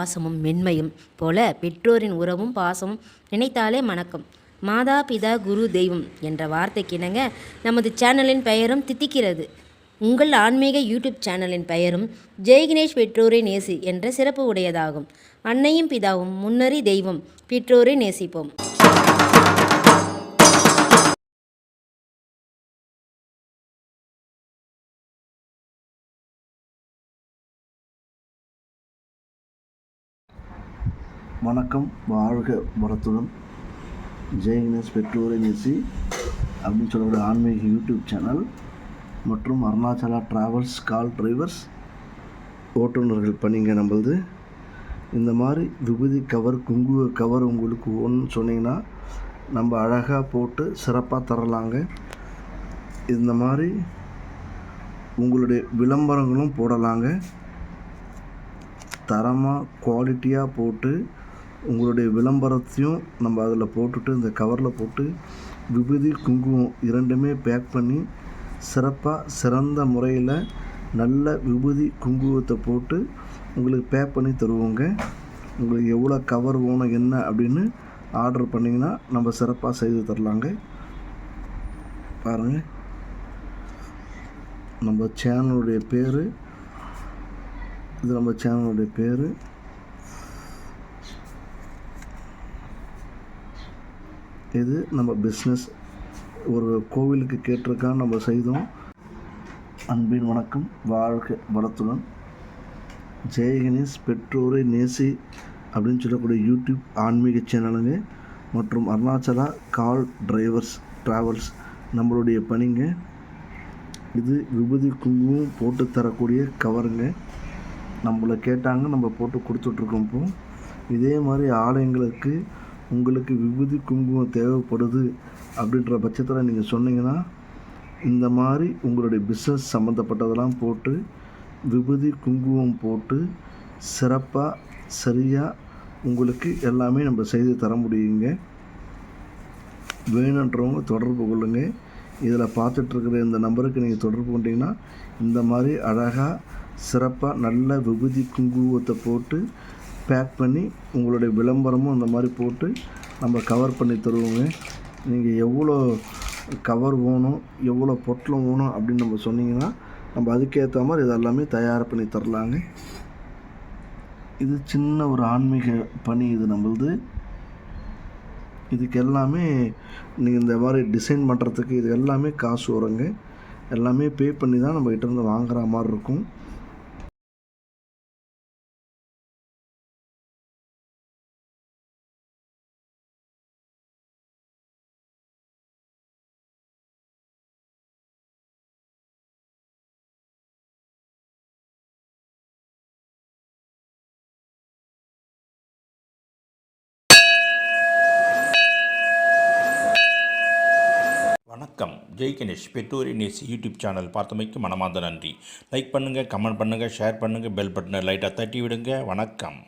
பாசமும் மென்மையும் போல பெற்றோரின் உறவும் பாசமும் நினைத்தாலே மணக்கம். மாதா பிதா குரு தெய்வம் என்ற வார்த்தைக்கிணங்க நமது சேனலின் பெயரும் தித்திக்கிறது. உங்கள் ஆன்மீக யூடியூப் சேனலின் பெயரும் ஜெய்கினேஷ் பெற்றோரை நேசி என்ற சிறப்பு உடையதாகும். அன்னையும் பிதாவும் முன்னறி தெய்வம். பெற்றோரை நேசிப்போம். வணக்கம் வாழ்க வரத்துடன் ஜெயகணேஷ் பெற்றோரை நேசி அப்படின்னு சொல்லக்கூடிய ஆன்மீக யூடியூப் சேனல் மற்றும் அருணாச்சலா டிராவல்ஸ் கால் டிரைவர்ஸ் ஓட்டுநர்கள் பணிங்க நம்மளது இந்த மாதிரி விபூதி கவர் குங்கும கவர் உங்களுக்கு ஒன்று சொன்னீங்கன்னா நம்ம அழகாக போட்டு சிறப்பாக தரலாங்க. இந்த மாதிரி உங்களுடைய விளம்பரங்களும் போடலாங்க. தரமாக குவாலிட்டியாக போட்டு உங்களுடைய விளம்பரத்தையும் நம்ம அதில் போட்டுட்டு இந்த கவரில் போட்டு விபூதி குங்குமம் இரண்டுமே பேக் பண்ணி சிறப்பாக சிறந்த முறையில் நல்ல விபூதி குங்குமத்தை போட்டு உங்களுக்கு பேக் பண்ணி தருவோங்க. உங்களுக்கு எவ்வளோ கவர் வேணும் என்ன அப்படின்னு ஆர்டர் பண்ணிங்கன்னா நம்ம சிறப்பாக செய்து தரலாங்க. பாருங்கள் நம்ம சேனலுடைய பேர் இது நம்ம சேனலுடைய பேர். இது நம்ம பிஸ்னஸ் ஒரு கோவிலுக்கு கேட்டிருக்கான் நம்ம செய்தோம். அன்பின் வணக்கம் வாழ்க வளத்துடன். ஜெயகணேஷ் பெற்றோரை நேசி அப்படின்னு சொல்லக்கூடிய யூடியூப் ஆன்மீக சேனலுங்க. மற்றும் அருணாச்சலா கால் டிரைவர்ஸ் ட்ராவல்ஸ் நம்மளுடைய பணிங்க. இது விபூதி குங்குமம் போட்டு தரக்கூடிய கவருங்க. நம்மளை கேட்டாங்க நம்ம போட்டு கொடுத்துட்ருக்கோம் இப்போ. இதே மாதிரி ஆலயங்களுக்கு உங்களுக்கு விபூதி குங்குமம் தேவைப்படுது அப்படின்ற பட்சத்தில் நீங்கள் சொன்னீங்கன்னா இந்த மாதிரி உங்களுடைய பிஸ்னஸ் சம்மந்தப்பட்டதெல்லாம் போட்டு விபூதி குங்குமம் போட்டு சிறப்பாக சரியாக உங்களுக்கு எல்லாமே நம்ம செய்து தர முடியுங்க. வேணுன்றவங்க தொடர்பு கொள்ளுங்கள் இதில் பார்த்துட்ருக்குற இந்த நம்பருக்கு நீங்கள் தொடர்பு கொண்டீங்கன்னா இந்த மாதிரி அழகாக சிறப்பாக நல்ல விபூதி குங்குமத்தை போட்டு பேக் பண்ணி உங்களுடைய விளம்பரமும் இந்த மாதிரி போட்டு நம்ம கவர் பண்ணி தருவோங்க. நீங்கள் எவ்வளோ கவர் வேணும் எவ்வளோ பொட்டலம் வேணும் அப்படின்னு நம்ம சொன்னீங்கன்னா நம்ம அதுக்கேற்ற மாதிரி இதெல்லாமே தயார் பண்ணி தரலாங்க. இது சின்ன ஒரு ஆன்மீக பணி இது நம்மளது. இதுக்கு எல்லாமே நீங்கள் இந்த மாதிரி டிசைன் பண்ணுறதுக்கு இது எல்லாமே காசு வருங்க. எல்லாமே பே பண்ணி தான் நம்ம இருந்து வாங்குற மாதிரி இருக்கும். வணக்கம். ஜெய் கணேஷ் பெற்றோரி நேசி யூடியூப் சேனல் பார்த்தமைக்கு மனமார்ந்த நன்றி. லைக் பண்ணுங்கள் கமெண்ட் பண்ணுங்கள் ஷேர் பண்ணுங்கள் பெல் பட்டனை லைட்டாக தட்டி விடுங்க வணக்கம்.